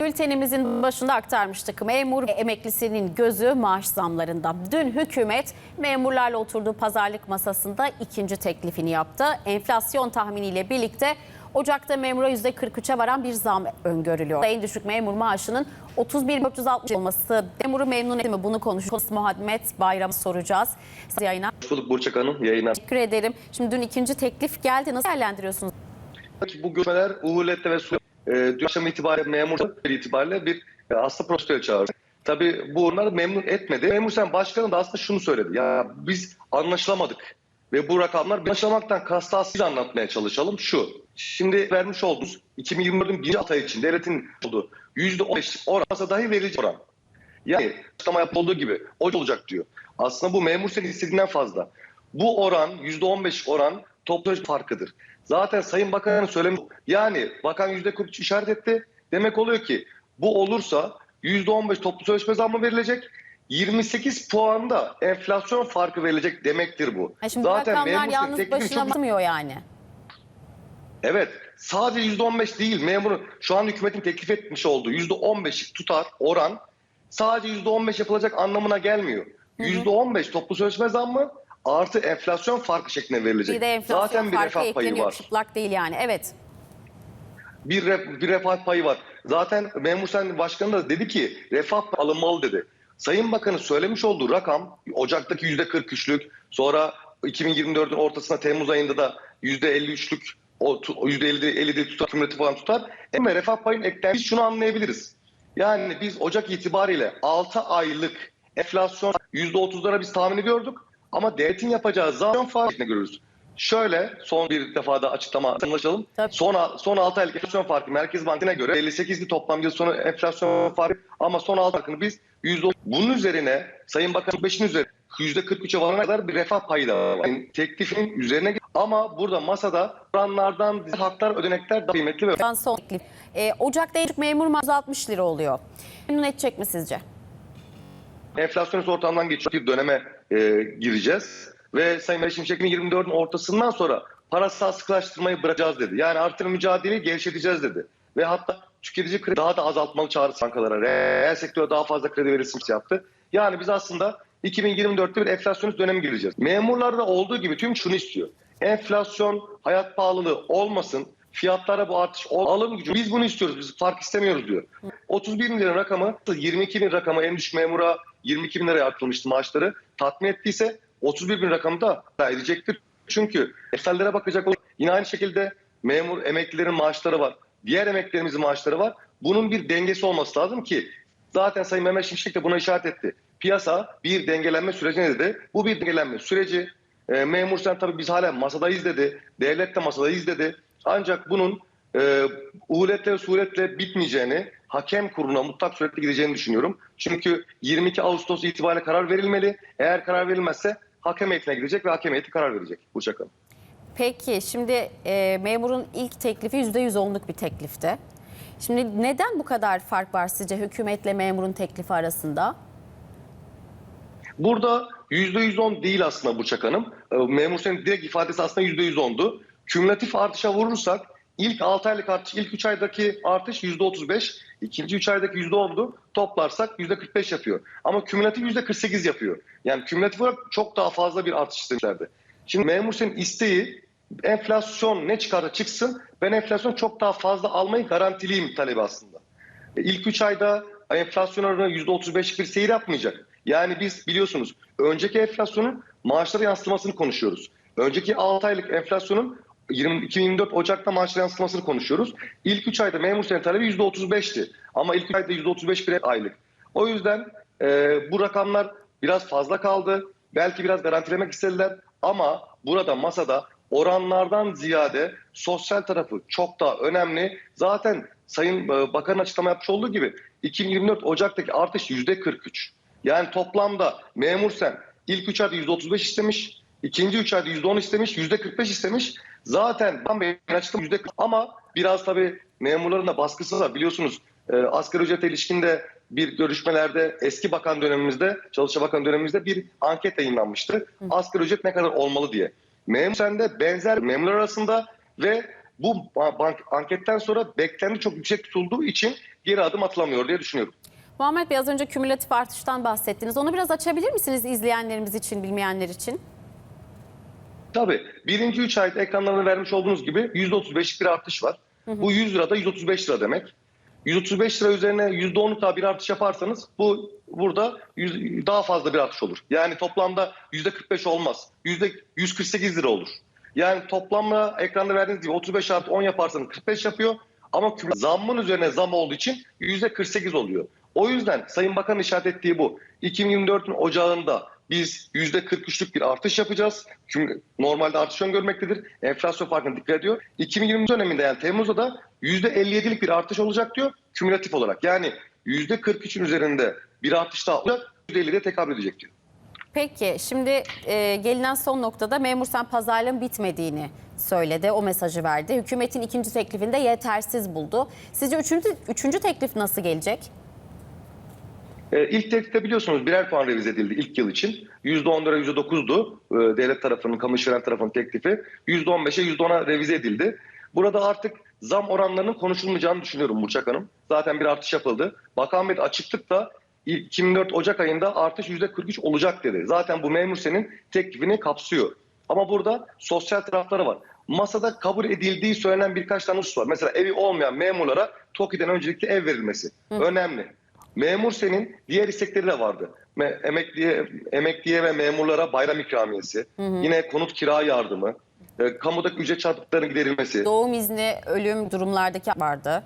Bültenimizin başında aktarmıştık. Memur emeklisinin gözü maaş zamlarında. Dün hükümet memurlarla oturduğu pazarlık masasında ikinci teklifini yaptı. Enflasyon tahminiyle birlikte Ocak'ta memura %43'e varan bir zam öngörülüyor. En düşük memur maaşının 31.460 olması memuru memnun etti mi? Bunu konuşuyoruz. Muhammed Bayram'ı soracağız. Siz Yayına. Hoş bulduk Burçak Hanım. Yayınlar. Teşekkür ederim. Şimdi dün ikinci teklif geldi. Nasıl değerlendiriyorsunuz? Bu görüşmeler Uhulette ve Su e, dün akşam itibariyle memur itibariyle bir e, aslında protestoya çağırdı. Tabii bu onları memnun etmedi. Memur Sen Başkanı da aslında şunu söyledi. Ya biz anlaşılamadık. Ve bu rakamlar anlaşılmaktan kastı aslında anlatmaya çalışalım. Şu, şimdi vermiş olduğumuz 2024'ün birinci altı ay için devletin olduğu %15 oran olsa dahi verici oran. Yani açıklama yapıldığı gibi o olacak diyor. Aslında bu memur senin istediğinden fazla. Bu oran %15 oran toplu farkıdır. Zaten Sayın Bakan'ın söylemi yani bakan %43 işaret etti. Demek oluyor ki bu olursa %15 toplu sözleşme zammı verilecek. 28 puanda enflasyon farkı verilecek demektir bu. Ha şimdi bu rakamlar yalnız başına bakmıyor yani. Evet. Sadece %15 değil memurun şu an hükümetin teklif etmiş olduğu %15'lik tutar oran sadece %15 yapılacak anlamına gelmiyor. %15 toplu sözleşme zammı artı enflasyon farkı şeklinde verilecek. Bir de enflasyon Zaten bir farkı refah payı var. Çıplak değil yani. Evet. Bir, ref- bir refah payı var. Zaten memur sen başkanı da dedi ki refah alınmalı dedi. Sayın Bakan'ın söylemiş olduğu rakam Ocak'taki %43'lük sonra 2024'ün ortasına Temmuz ayında da %53'lük o o %50 50'de tutar, kümülatif olan tutar. Ama refah payının eklenmesi biz şunu anlayabiliriz. Yani biz Ocak itibariyle 6 aylık enflasyon %30'lara biz tahmin ediyorduk. Ama devletin yapacağı zam farkını görürüz. Şöyle son bir defa da açıklama anlaşalım. Son, son 6 aylık enflasyon farkı Merkez Bankası'na göre 58'li toplam yıl sonu enflasyon farkı ama son 6 farkını biz %10. Bunun üzerine Sayın Bakan 5'in üzerine %43'e varana kadar bir refah payı da var. Yani teklifin üzerine ama burada masada oranlardan haklar ödenekler daha kıymetli ve son teklif. Ee, Ocak'ta en memur maaşı 60 lira oluyor. Memnun edecek mi sizce? enflasyonist ortamdan geçiyor bir döneme e, gireceğiz. Ve Sayın Meral Şimşek 2024'ün ortasından sonra parasal sıkılaştırmayı bırakacağız dedi. Yani artır mücadeleyi gevşeteceğiz dedi. Ve hatta tüketici kredi daha da azaltmalı çağrısı bankalara. Reel sektöre daha fazla kredi verilsin yaptı. Yani biz aslında 2024'te bir enflasyonist döneme gireceğiz. Memurlarda olduğu gibi tüm şunu istiyor. Enflasyon, hayat pahalılığı olmasın. Fiyatlara bu artış alım gücü. Biz bunu istiyoruz. Biz fark istemiyoruz diyor. 31 bin lira rakamı 22 bin rakamı en düşük memura 22 bin liraya artırılmıştı maaşları. Tatmin ettiyse 31 bin rakamı da edecektir. Çünkü Excel'lere bakacak olursak yine aynı şekilde memur emeklilerin maaşları var. Diğer emeklilerimizin maaşları var. Bunun bir dengesi olması lazım ki zaten Sayın Mehmet Şimşek de buna işaret etti. Piyasa bir dengelenme sürecine dedi. Bu bir dengelenme süreci. E, memur sen tabii biz hala masadayız dedi. Devlet de masadayız dedi. Ancak bunun e, uhuletle ve bitmeyeceğini, hakem kuruluna mutlak suretle gideceğini düşünüyorum. Çünkü 22 Ağustos itibariyle karar verilmeli. Eğer karar verilmezse hakem heyetine gidecek ve hakem heyeti karar verecek. Burçak Hanım. Peki şimdi e, memurun ilk teklifi %110'luk bir teklifti. Şimdi neden bu kadar fark var sizce hükümetle memurun teklifi arasında? Burada %110 değil aslında Burçak Hanım. E, Memur senin direkt ifadesi aslında %110'du. Kümülatif artışa vurursak ilk 6 aylık artış, ilk 3 aydaki artış %35, ikinci 3 aydaki %10'du. Toplarsak %45 yapıyor. Ama kümülatif %48 yapıyor. Yani kümülatif olarak çok daha fazla bir artış istemişlerdi. Şimdi memur senin isteği enflasyon ne çıkarsa çıksın ben enflasyon çok daha fazla almayı garantiliyim talebi aslında. E, İlk 3 ayda enflasyon oranı %35'lik bir seyir yapmayacak. Yani biz biliyorsunuz önceki enflasyonun maaşlara yansımasını konuşuyoruz. Önceki 6 aylık enflasyonun 20, 2024 Ocak'ta maaşlara yansımasını konuşuyoruz. İlk 3 ayda memur senin talebi %35'ti. Ama ilk 3 ayda %35 bir aylık. O yüzden e, bu rakamlar biraz fazla kaldı. Belki biraz garantilemek istediler. Ama burada masada oranlardan ziyade sosyal tarafı çok daha önemli. Zaten Sayın e, Bakan açıklama yapmış olduğu gibi 2024 Ocak'taki artış %43. Yani toplamda memur sen ilk 3 ayda %35 istemiş, ikinci 3 ayda %10 istemiş, %45 istemiş. Zaten ben benim açıklam %40 ama biraz tabii memurların da baskısı var biliyorsunuz. E, asgari ücrete ilişkin de bir görüşmelerde eski bakan dönemimizde, Çalışma Bakan dönemimizde bir anket yayınlanmıştı. Asgari ücret ne kadar olmalı diye. Memur sende benzer memurlar arasında ve bu bank, anketten sonra beklenti çok yüksek tutulduğu için geri adım atılamıyor diye düşünüyorum. Muhammed Bey az önce kümülatif artıştan bahsettiniz. Onu biraz açabilir misiniz izleyenlerimiz için, bilmeyenler için? Tabii. Birinci 3 ayda ekranlarına vermiş olduğunuz gibi %35'lik bir artış var. Bu 100 lira da 135 lira demek. 135 lira üzerine %10'luk daha bir artış yaparsanız bu burada yüz- daha fazla bir artış olur. Yani toplamda %45 olmaz. %148 lira olur. Yani toplamda ekranda verdiğiniz gibi 35 artı 10 yaparsanız 45 yapıyor. Ama zammın üzerine zam olduğu için %48 oluyor. O yüzden Sayın Bakan işaret ettiği bu. 2024'ün ocağında biz %43'lük bir artış yapacağız. Çünkü normalde artış öngörmektedir. Enflasyon farkına dikkat ediyor. 2020 döneminde yani Temmuz'da da %57'lik bir artış olacak diyor kümülatif olarak. Yani %43'ün üzerinde bir artış daha olacak. %50'de tekabül edecek diyor. Peki şimdi e, gelinen son noktada memur sen pazarlığın bitmediğini söyledi. O mesajı verdi. Hükümetin ikinci teklifinde yetersiz buldu. Sizce üçüncü, üçüncü teklif nasıl gelecek? Ee, ilk teklifte biliyorsunuz birer puan revize edildi ilk yıl için. %10 lira %9'du e, devlet tarafının, kamu işveren tarafının teklifi. %15'e %10'a revize edildi. Burada artık zam oranlarının konuşulmayacağını düşünüyorum Burçak Hanım. Zaten bir artış yapıldı. Bakan Bey açıklıkla 2004 Ocak ayında artış %43 olacak dedi. Zaten bu memur senin teklifini kapsıyor. Ama burada sosyal tarafları var. Masada kabul edildiği söylenen birkaç tane husus var. Mesela evi olmayan memurlara TOKİ'den öncelikle ev verilmesi. Önemli. Memur senin diğer istekleri de vardı. Me- emekliye, emekliye ve memurlara bayram ikramiyesi, yine konut kira yardımı, e, kamudaki ücret çarpıklarının giderilmesi, Doğum izni, ölüm durumlardaki vardı.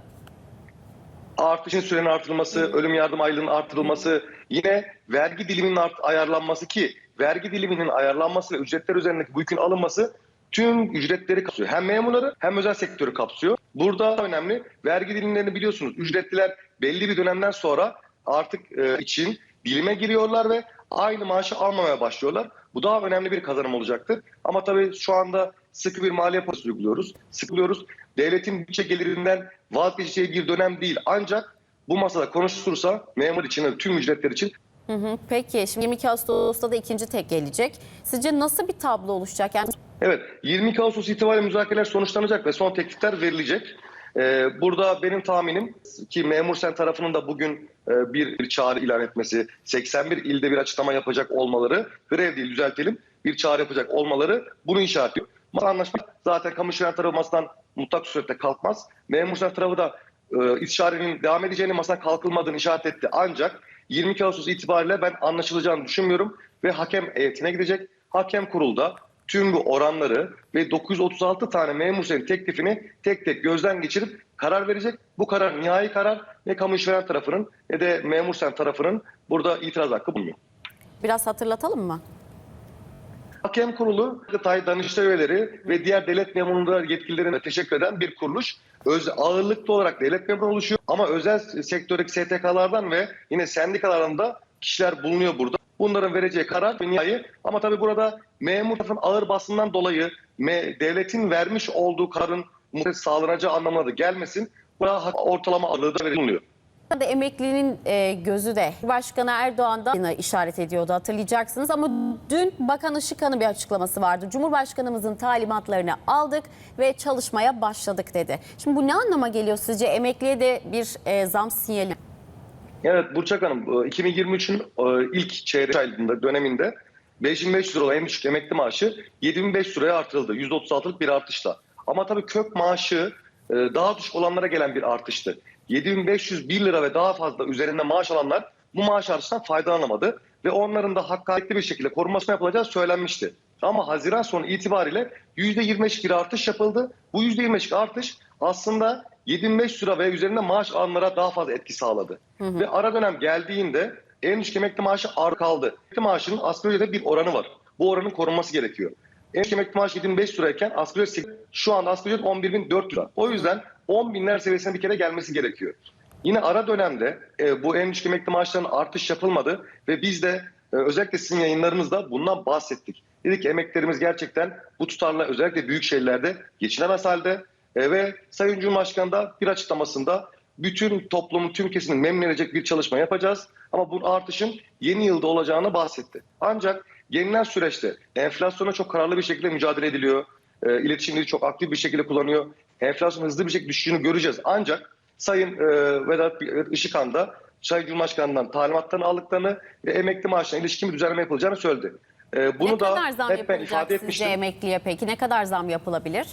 artışın sürenin artırılması, ölüm yardım aylığının artırılması, yine vergi diliminin art- ayarlanması ki vergi diliminin ayarlanması ve ücretler üzerindeki bu yükün alınması tüm ücretleri kapsıyor. Hem memurları hem özel sektörü kapsıyor. Burada önemli vergi dilimlerini biliyorsunuz. Ücretliler belli bir dönemden sonra artık e, için dilime giriyorlar ve aynı maaşı almamaya başlıyorlar. Bu daha önemli bir kazanım olacaktır. Ama tabii şu anda sıkı bir maliye politikası uyguluyoruz. Sıkılıyoruz. Devletin bütçe gelirinden vazgeçeceği bir dönem değil. Ancak bu masada konuşulursa memur için tüm ücretler için Hı hı. Peki şimdi 22 Ağustos'ta da ikinci tek gelecek. Sizce nasıl bir tablo oluşacak? Yani Evet 22 Ağustos itibariyle müzakereler sonuçlanacak ve son teklifler verilecek. Ee, burada benim tahminim ki Memur Sen tarafının da bugün e, bir, çağrı ilan etmesi, 81 ilde bir açıklama yapacak olmaları, grev değil düzeltelim, bir çağrı yapacak olmaları bunu işaret ediyor. Masa anlaşma zaten kamu işveren tarafı masadan mutlak surette kalkmaz. Memur Sen tarafı da e, istişarenin devam edeceğini masadan kalkılmadığını işaret etti. Ancak 22 Ağustos itibariyle ben anlaşılacağını düşünmüyorum ve hakem heyetine gidecek. Hakem kurulda tüm bu oranları ve 936 tane memur senin teklifini tek tek gözden geçirip karar verecek. Bu karar nihai karar ne kamu işveren tarafının ne de memur sen tarafının burada itiraz hakkı bulunuyor. biraz hatırlatalım mı? Hakem kurulu, Danıştay üyeleri ve diğer devlet memurları yetkililerine teşekkür eden bir kuruluş. Öz, ağırlıklı olarak devlet memuru oluşuyor ama özel sektördeki STK'lardan ve yine sendikalardan da kişiler bulunuyor burada. Bunların vereceği karar ve nihai ama tabii burada memur tarafın ağır basından dolayı me, devletin vermiş olduğu kararın sağlanacağı anlamına da gelmesin. Burada ortalama ağırlığı da veriliyor. Burada emeklinin e, gözü de Başkanı Erdoğan da yine işaret ediyordu hatırlayacaksınız. Ama dün Bakan Işıkhan'ın bir açıklaması vardı. Cumhurbaşkanımızın talimatlarını aldık ve çalışmaya başladık dedi. Şimdi bu ne anlama geliyor sizce? Emekliye de bir e, zam sinyali. Evet Burçak Hanım e, 2023'ün e, ilk çeyrek ayında döneminde 5500 lira en düşük emekli maaşı 7500 liraya artırıldı. %36'lık bir artışla. Ama tabii kök maaşı daha düşük olanlara gelen bir artıştı. 7501 lira ve daha fazla üzerinde maaş alanlar bu maaş artışından faydalanamadı ve onların da hakkaniyetli bir şekilde korunmasına yapılacağı söylenmişti. Ama Haziran sonu itibariyle %25 bir artış yapıldı. Bu %25 artış aslında 7500 lira ve üzerinde maaş alanlara daha fazla etki sağladı. Ve ara dönem geldiğinde en düşük emekli maaşı ağır kaldı. Emekli maaşının asgari ücrete bir oranı var. Bu oranın korunması gerekiyor. Düşük emekli maaşı 7500 lirayken asgari ücret şu anda asgari ücret 11.400 lira. O yüzden 10 binler seviyesine bir kere gelmesi gerekiyor. Yine ara dönemde e, bu en düşük emekli maaşlarının artış yapılmadı ve biz de e, özellikle sizin yayınlarınızda bundan bahsettik. Dedik ki emeklerimiz gerçekten bu tutarla özellikle büyük şehirlerde geçinemez halde e, ve Sayın Cumhurbaşkanı da bir açıklamasında bütün toplumun tüm kesimini memnun edecek bir çalışma yapacağız. Ama bu artışın yeni yılda olacağını bahsetti. Ancak gelinen süreçte enflasyona çok kararlı bir şekilde mücadele ediliyor. E, iletişimleri çok aktif bir şekilde kullanıyor. enflasyon hızlı bir şekilde düşüşünü göreceğiz. Ancak Sayın e, Vedat Işıkhan da Sayın Cumhurbaşkanı'ndan talimatlarını aldıklarını ve emekli maaşına ilişkin bir düzenleme yapılacağını söyledi. E, bunu ne da kadar zam hep ben ifade etmiştim. emekliye peki? Ne kadar zam yapılabilir?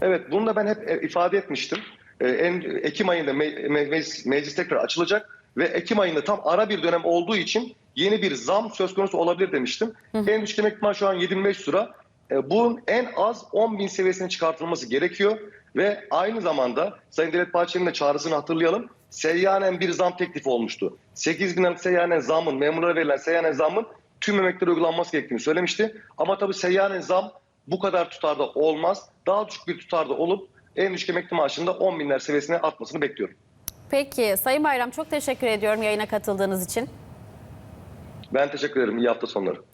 Evet, bunu da ben hep e, ifade etmiştim. Ee, En Ekim ayında me- me- meclis, meclis tekrar açılacak ve Ekim ayında tam ara bir dönem olduğu için yeni bir zam söz konusu olabilir demiştim. En düşük emekli maaşı şu an 75 lira. Ee, Bunun en az 10 bin seviyesine çıkartılması gerekiyor ve aynı zamanda Sayın Devlet Bahçeli'nin de çağrısını hatırlayalım. Seyyanen bir zam teklifi olmuştu. 8 bin liralık seyyanen zamın, memurlara verilen seyyanen zamın tüm emeklilere uygulanması gerektiğini söylemişti. Ama tabii seyyanen zam bu kadar tutarda olmaz. Daha düşük bir tutarda olup en düşük emekli maaşında 10 binler seviyesine atmasını bekliyorum. Peki Sayın Bayram çok teşekkür ediyorum yayına katıldığınız için. Ben teşekkür ederim. İyi hafta sonları.